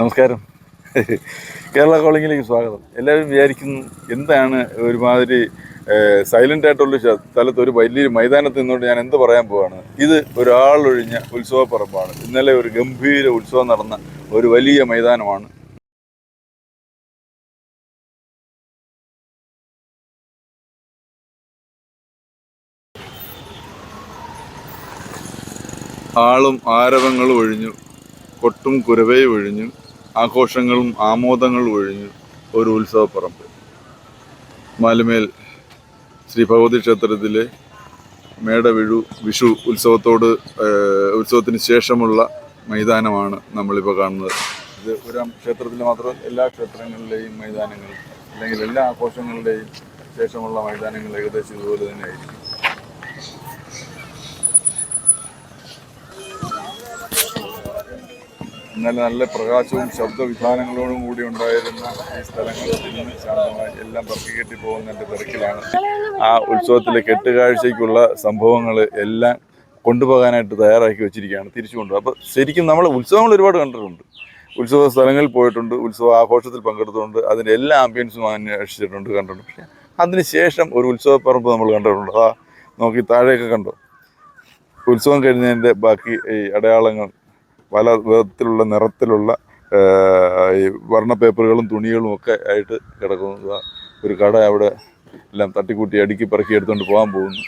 നമസ്കാരം. കേരള കോളിങ്ങിലേക്ക് സ്വാഗതം. എല്ലാവരും വിചാരിക്കുന്നു എന്താണ് ഒരുമാതിരി സൈലന്റ് ആയിട്ടുള്ള സ്ഥലത്ത് ഒരു വലിയൊരു മൈതാനത്ത് നിന്നുകൊണ്ട് ഞാൻ എന്ത് പറയാൻ പോവാണ്? ഇത് ഒരാളൊഴിഞ്ഞ ഉത്സവപ്പറമ്പാണ്. ഇന്നലെ ഒരു ഗംഭീര ഉത്സവം നടന്ന ഒരു വലിയ മൈതാനമാണ്. ആളും ആരവങ്ങളും ഒഴിഞ്ഞു കൊട്ടും കുരവയും ഒഴിഞ്ഞു ആഘോഷങ്ങളും ആമോദങ്ങളും ഒഴിഞ്ഞ് ഒരു ഉത്സവപ്പറമ്പ്. മാലുമേൽ ശ്രീ ഭഗവതി ക്ഷേത്രത്തിലെ മേടവിഴു വിഷു ഉത്സവത്തോട് ഉത്സവത്തിന് ശേഷമുള്ള മൈതാനമാണ് നമ്മളിപ്പോൾ കാണുന്നത്. ഇത് ഒരു ക്ഷേത്രത്തിൽ മാത്രം എല്ലാ ക്ഷേത്രങ്ങളിലെയും മൈതാനങ്ങൾ അല്ലെങ്കിൽ എല്ലാ ആഘോഷങ്ങളുടെയും ശേഷമുള്ള മൈതാനങ്ങൾ ഏകദേശം ഇതുപോലെ തന്നെ ആയിരിക്കും ഇന്നലെ നല്ല പ്രകാശവും ശബ്ദവിധാനങ്ങളോടും കൂടി ഉണ്ടായിരുന്ന ഈ സ്ഥലങ്ങൾ ഇന്ന് ശാന്തമായി എല്ലാം പറക്കിക്കെട്ടി പോകുന്നതിന്റെ തിരക്കിലാണ്. ആ ഉത്സവത്തിലെ കെട്ടുകാഴ്ചയ്ക്കുള്ള സംഭവങ്ങൾ എല്ലാം കൊണ്ടുപോകാനായിട്ട് തയ്യാറാക്കി വെച്ചിരിക്കുകയാണ് തിരിച്ചു കൊണ്ടുപോകും അപ്പോൾ ശരിക്കും നമ്മൾ ഉത്സവങ്ങൾ ഒരുപാട് കണ്ടിട്ടുണ്ട്. ഉത്സവ സ്ഥലങ്ങളിൽ പോയിട്ടുണ്ട് ഉത്സവ ആഘോഷത്തിൽ പങ്കെടുത്തിട്ടുണ്ട് അതിന്റെ എല്ലാ ആംബിയൻസും അന്വേഷിച്ചിട്ടുണ്ട് കണ്ടിട്ടുണ്ട്. പക്ഷേ അതിനുശേഷം ഒരു ഉത്സവപ്പറമ്പ് നമ്മൾ കണ്ടിട്ടുണ്ട്. ആ നോക്കി താഴെയൊക്കെ കണ്ടു? ഉത്സവം കഴിഞ്ഞതിന്റെ ബാക്കി ഈ അടയാളങ്ങൾ പല വിധത്തിലുള്ള നിറത്തിലുള്ള ഈ വർണ പേപ്പറുകളും തുണികളും ഒക്കെ ആയിട്ട് കിടക്കുന്ന ഒരു കട അവിടെ എല്ലാം തട്ടിക്കൂട്ടി അടുക്കി പെറുക്കി എടുത്തുകൊണ്ട് പോകാൻ പോകുന്നു.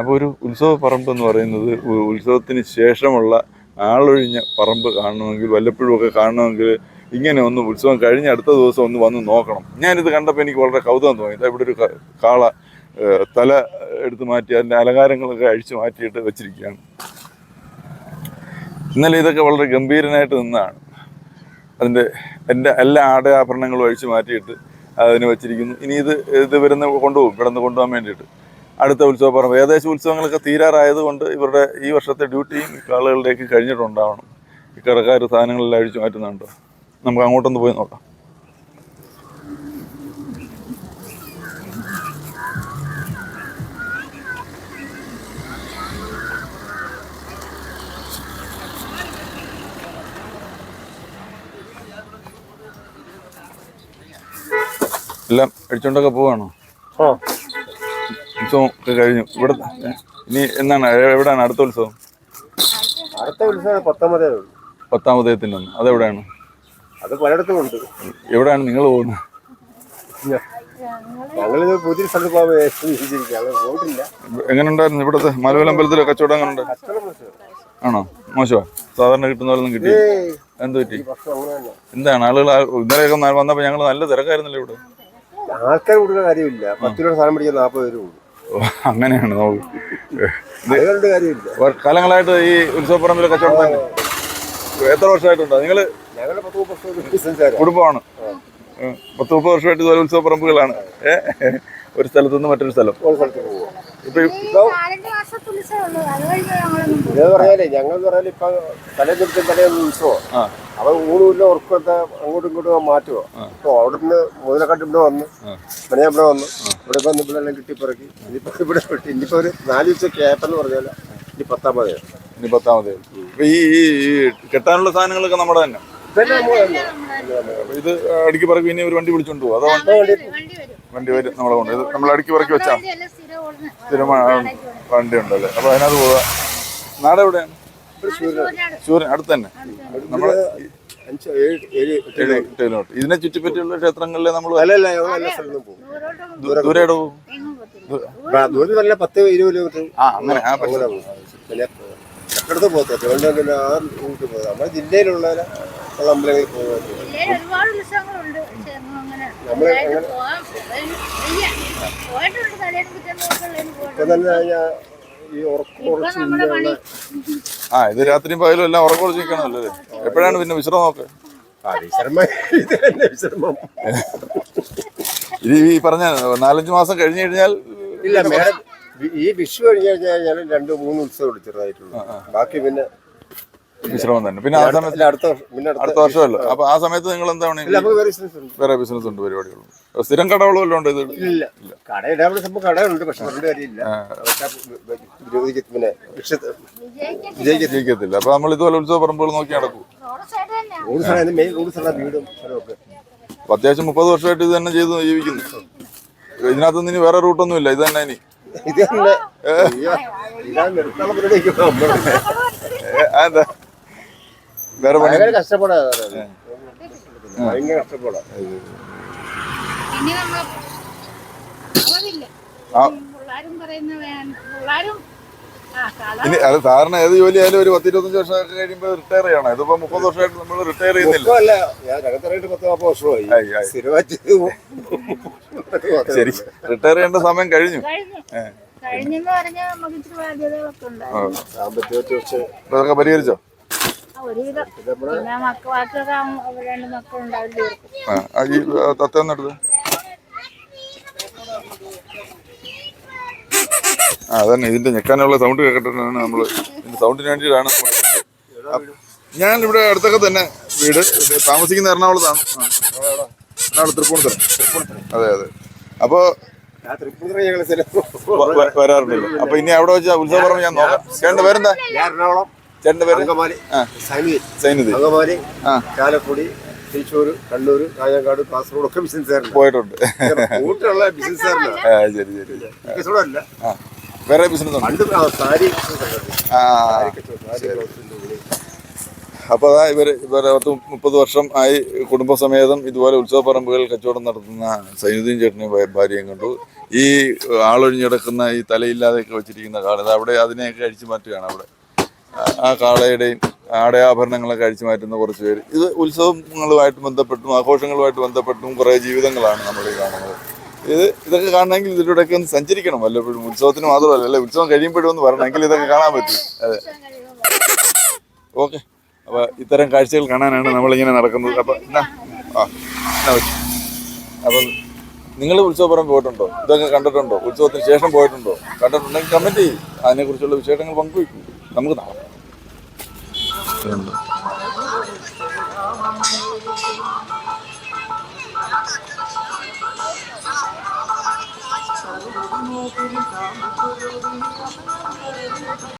അപ്പോൾ ഒരു ഉത്സവ പറമ്പ് എന്ന് പറയുന്നത് ഉത്സവത്തിന് ശേഷമുള്ള ആളൊഴിഞ്ഞ പറമ്പ് കാണണമെങ്കിൽ വല്ലപ്പോഴും ഒക്കെ കാണണമെങ്കിൽ ഇങ്ങനെ ഒന്ന് ഉത്സവം കഴിഞ്ഞ് അടുത്ത ദിവസം ഒന്ന് വന്ന് നോക്കണം. ഞാനിത് കണ്ടപ്പോൾ എനിക്ക് വളരെ കൗതുകം തോന്നി. ഇവിടെ ഒരു കാള തല എടുത്ത് മാറ്റി അതിന്റെ അലങ്കാരങ്ങളൊക്കെ അഴിച്ചു മാറ്റിയിട്ട് വെച്ചിരിക്കുകയാണ്. ഇന്നലെ ഇതൊക്കെ വളരെ ഗംഭീരനായിട്ട് നിന്നാണ് അതിന്റെ എന്റെ എല്ലാ ആടയാഭരണങ്ങളും അഴിച്ചു മാറ്റിയിട്ട് അതിന് വെച്ചിരിക്കുന്നു. ഇനി ഇത് ഇത് വരുന്ന കൊണ്ടുപോകും ഇവിടെ നിന്ന് കൊണ്ടുപോകാൻ വേണ്ടിയിട്ട്. അടുത്ത ഉത്സവ പറമ്പ് ഏകദേശം ഉത്സവങ്ങളൊക്കെ തീരാറായതുകൊണ്ട് ഇവരുടെ ഈ വർഷത്തെ ഡ്യൂട്ടിയും ആളുകളിലേക്ക് കഴിഞ്ഞിട്ടുണ്ടാവണം. ഈ കടക്കാർ സാധനങ്ങളെല്ലാം അഴിച്ചു മാറ്റുന്നുണ്ടോ. നമുക്ക് അങ്ങോട്ടൊന്ന് പോയി നോക്കാം. എല്ലാം അടിച്ചോണ്ടൊക്കെ പോവാണോ? ഓ ഉത്സവം ഒക്കെ കഴിഞ്ഞു. ഇവിടെ ഇനി എന്നാണ് എവിടെയാണ് അടുത്ത ഉത്സവം? അടുത്ത ഉത്സവം പത്താമതേ ഉള്ളൂ. പത്താം ഉദയത്തിന്റെ ഒന്ന് അതെവിടെയാണ്? അത് പലയിടത്തും ഉണ്ട്. എവിടെയാണ് നിങ്ങൾ പോകുന്നത്? ഞങ്ങളിത് പുതിയ സ്ഥലത്ത് പോയിട്ടില്ല. എങ്ങനെ ഉണ്ടായിരുന്നു ഇവിടുത്തെ മലവലമ്പലത്തിലെ കച്ചവടം എങ്ങനെ ഉണ്ട് കച്ചവടം മനസ്സിലാവും. ആണോ? മോശമാ? സാധാരണ കിട്ടുന്ന പോലെ ഒന്നും കിട്ടി എന്ത് പറ്റി? എന്താണ്? ആളുകൾ ഇന്നലെ ഇന്നലെയൊക്കെ ഞങ്ങൾ വന്നപ്പോൾ ഞങ്ങൾ നല്ല തിരക്കായിരുന്നല്ലോ ഇവിടെ? ആൾക്കാർ കൊടുക്കുന്ന കാര്യമില്ല. പത്ത് രൂപ സാധനം പിടിക്കാൻ നാൽപ്പത് രൂപ അങ്ങനെയാണ് കാലങ്ങളായിട്ട് ഈ ഉത്സവപ്പറമ്പിൽ കച്ചവടം തന്നെ. എത്ര വർഷമായിട്ടുണ്ടോ? നിങ്ങൾ കുടുംബമാണ്. പത്ത് മുപ്പത് വർഷമായിട്ട് ഇതുപോലെ ഉത്സവപ്പറമ്പുകളാണ്. ഏ ഒരു സ്ഥലത്തുനിന്ന് മറ്റൊരു സ്ഥലം. പറഞ്ഞാലേ ഞങ്ങൾ പറഞ്ഞാൽ ഇപ്പൊ തലേ ദിവസം തലേ ഉത്സവം. അപ്പൊ ഊണുമില്ല ഉറക്കത്തെ അങ്ങോട്ടും ഇങ്ങോട്ടും മാറ്റുമോ അപ്പൊ അവിടുന്ന് മുതലക്കാട്ട് ഇവിടെ വന്ന് മണിയാ ഇവിടെ വന്ന് ഇവിടെ വന്ന് ഇവിടെ എല്ലാം കിട്ടിപ്പിറക്കി ഇനിയിപ്പോ ഇവിടെ വിട്ട് ഇനിയിപ്പോ ഒരു നാല് ദിവസം ക്യാപ്പെന്ന് പറഞ്ഞാൽ ഇനി പത്താമതേ ഇനി പത്താമതേ അപ്പൊ ഈ കിട്ടാനുള്ള ഈ കെട്ടാനുള്ള സാധനങ്ങളൊക്കെ നമ്മുടെ തന്നെ. ഇത് അടുക്കി പറക്കി ഇനി ഒരു വണ്ടി വിളിച്ചോണ്ട് പോകും അതോ വണ്ടി വണ്ടി വരും. വണ്ടി വരും. നമ്മളെ കൊണ്ട്. ഇത് നമ്മൾ അടുക്കി പറക്കി വെച്ചാ സ്ഥിരം വണ്ടി ഉണ്ടല്ലേ അപ്പൊ അതിനകത്ത് പോവാ. നാട് എവിടെയാണ് സൂര്യൻ സൂര്യൻ അടുത്ത് തന്നെ നമ്മൾ കിലോമീറ്റർ ഇതിനെ ചുറ്റിപ്പറ്റിയുള്ള ക്ഷേത്രങ്ങളിലെ നമ്മൾ ദൂരെ പോകും ആ, ദൂരം നല്ല പത്ത് ഇരുപത് കിലോമീറ്റർ ആ അങ്ങനെ ആ അങ്ങനെ പോകും പിന്നെ ചക്കടത്ത് പോകത്തില്ല. അതുകൊണ്ട് പിന്നെ ആ റൂട്ട് പോകും. നമ്മുടെ ജില്ലയിലുള്ള ഉള്ള അമ്പലങ്ങളിൽ പോകുന്നത് ആ ഇത് രാത്രിയും പകലും എല്ലാം ഉറക്കോട് നിൽക്കണമല്ലോ അല്ലേ? എപ്പോഴാണ് പിന്നെ വിശ്രമം നോക്ക് വിശ്രമം. ഇത് തന്നെ വിശ്രമം. ഇത് ഈ പറഞ്ഞ നാലഞ്ച് മാസം കഴിഞ്ഞു കഴിഞ്ഞാൽ ഇല്ല മേഡം ഈ വിഷു കഴിഞ്ഞു കഴിഞ്ഞാൽ രണ്ട് മൂന്ന് ഉത്സവം ചെറുതായിട്ടുള്ളൂ ബാക്കി പിന്നെ വിശ്രമം തന്നെ. പിന്നെ ആ സമയത്ത് അടുത്ത വർഷമല്ലോ? അപ്പൊ ആ സമയത്ത് നിങ്ങൾ എന്താണ് വേറെ ബിസിനസ് ഉണ്ട്. വേറെ ബിസിനസ് ഉണ്ട് പരിപാടികളും. സ്ഥിരം കടകളും എല്ലാം ഉണ്ട് ഇത്? ഇല്ല. കടയുണ്ട് പക്ഷെ ജയിക്കത്തില്ല അപ്പൊ നമ്മൾ ഇതുപോലെ ഉത്സവ പറമ്പുകൾ നോക്കി നടക്കും. അത്യാവശ്യം മുപ്പത് വർഷമായിട്ട് ഇത് തന്നെ ചെയ്ത് ജീവിക്കുന്നു. ഇതിനകത്ത് ഇനി വേറെ റൂട്ടൊന്നും ഇല്ല. ഇത് തന്നെ ഇനി. ഇത് തന്നെ. അയ്യോ, വേറെ പണി? ഭയങ്കര കഷ്ടപ്പാടാ അതാണ്. ഭയങ്കര കഷ്ടപ്പാടാ. ഇനി. പിള്ളാരും പറയുന്ന പിള്ളാരും അത് സാറിന് ഏത് ജോലി ആയാലും ഒരു പത്ത് ഇരുപത്തഞ്ച് വർഷമൊക്കെ കഴിയുമ്പോൾ റിട്ടയർ ചെയ്യണം. ഇതിപ്പോ മുപ്പത് വർഷമായിട്ട് നമ്മൾ റിട്ടയർ ചെയ്യുന്നില്ല. ഞാൻ പത്ത് നാൽപ്പത് വർഷമായി. ശരി. റിട്ടയർ ചെയ്യേണ്ട സമയം കഴിഞ്ഞു. അതൊക്കെ പരിഹരിച്ചോ? ഒരുവിധം. പിന്നെ രണ്ട് ആ ആ, ഈ തത്ത ഒന്നെടുത്ത് ആ അതന്നെ ഇതിന്റെ ഞെക്കാനുള്ള സൗണ്ട് കേട്ടിട്ടാണ് നമ്മൾ ഇതിന്റെ സൗണ്ടിന് വേണ്ടിയിട്ടാണ് നമ്മൾ ഞാൻ ഇവിടെ അടുത്തൊക്കെ തന്നെ വീട് താമസിക്കുന്ന എറണാകുളത്താണ്. എറണാകുളം തൃപ്പൂണിത്തുറ. അതെ അതെ. അപ്പോ ആ തൃപ്പൂണിത്തുറ ഞങ്ങൾ സ്ഥലം വ- വ- വരാറുണ്ടല്ലോ. അപ്പൊ ഇനി അവിടെ വെച്ചാൽ ഉത്സവം പറഞ്ഞ് ഞാൻ നോക്കാം. വരണ്ടേ പേരെന്താ എറണാകുളം ചേട്ടന്റെ പേര്? അങ്കമാലി അങ്കമാലി. ചാലക്കുടി തൃശ്ശൂർ കണ്ണൂർ കാഞ്ഞങ്ങാട് കാസർഗോഡ് ഒക്കെ ബിസിനസ് പോയിട്ടുണ്ട്. കൂട്ടുള്ള ബിസിനസ് വേറെ ബിസിനസ് ഉണ്ട്? സാരി. അപ്പോൾ അതാ ഇവർ ഇവരെ പത്ത് മുപ്പത് വർഷം ആയി കുടുംബസമേതം ഇതുപോലെ ഉത്സവ പറമ്പുകൾ കച്ചവടം നടത്തുന്ന സൈനുദ്ദീൻ ചേട്ടനെ ഭാര്യയും കണ്ടു. ഈ ആളൊഴിഞ്ഞ് കിടക്കുന്ന ഈ തലയില്ലാതെയൊക്കെ വെച്ചിരിക്കുന്ന കാള അവിടെ അതിനെയൊക്കെ അഴിച്ചു മാറ്റുകയാണ് അവിടെ. ആ- കാളയുടെയും ആടയാഭരണങ്ങളൊക്കെ അഴിച്ചു മാറ്റുന്ന കുറച്ച് പേര്. ഇത് ഉത്സവങ്ങളുമായിട്ട് ബന്ധപ്പെട്ടും ആഘോഷങ്ങളുമായിട്ട് ബന്ധപ്പെട്ടും കുറേ ജീവിതങ്ങളാണ് നമ്മൾ ഈ കാണുന്നത്. ഇത് ഇതൊക്കെ കാണണമെങ്കിൽ ഇതിലൂടെയൊക്കെ ഒന്ന് സഞ്ചരിക്കണം. വല്ലപ്പോഴും ഉത്സവത്തിന് മാത്രമല്ല അല്ലേ? ഉത്സവം കഴിയുമ്പോഴും ഒന്ന് ഇതൊക്കെ കാണാൻ പറ്റും. അതെ. ഓക്കെ. അപ്പോൾ ഇത്തരം കാഴ്ചകൾ കാണാനാണ് നമ്മളിങ്ങനെ നടക്കുന്നത്. അപ്പം എന്നാ? ആ എന്നാ പറ്റും അപ്പം നിങ്ങൾ പോയിട്ടുണ്ടോ? ഇതൊക്കെ കണ്ടിട്ടുണ്ടോ? ഉത്സവത്തിന് ശേഷം പോയിട്ടുണ്ടോ? കണ്ടിട്ടുണ്ടെങ്കിൽ കമന്റ് ചെയ്യും. അതിനെക്കുറിച്ചുള്ള വിശേഷങ്ങൾ പങ്കുവയ്ക്കും. നമുക്ക് നാളെ ും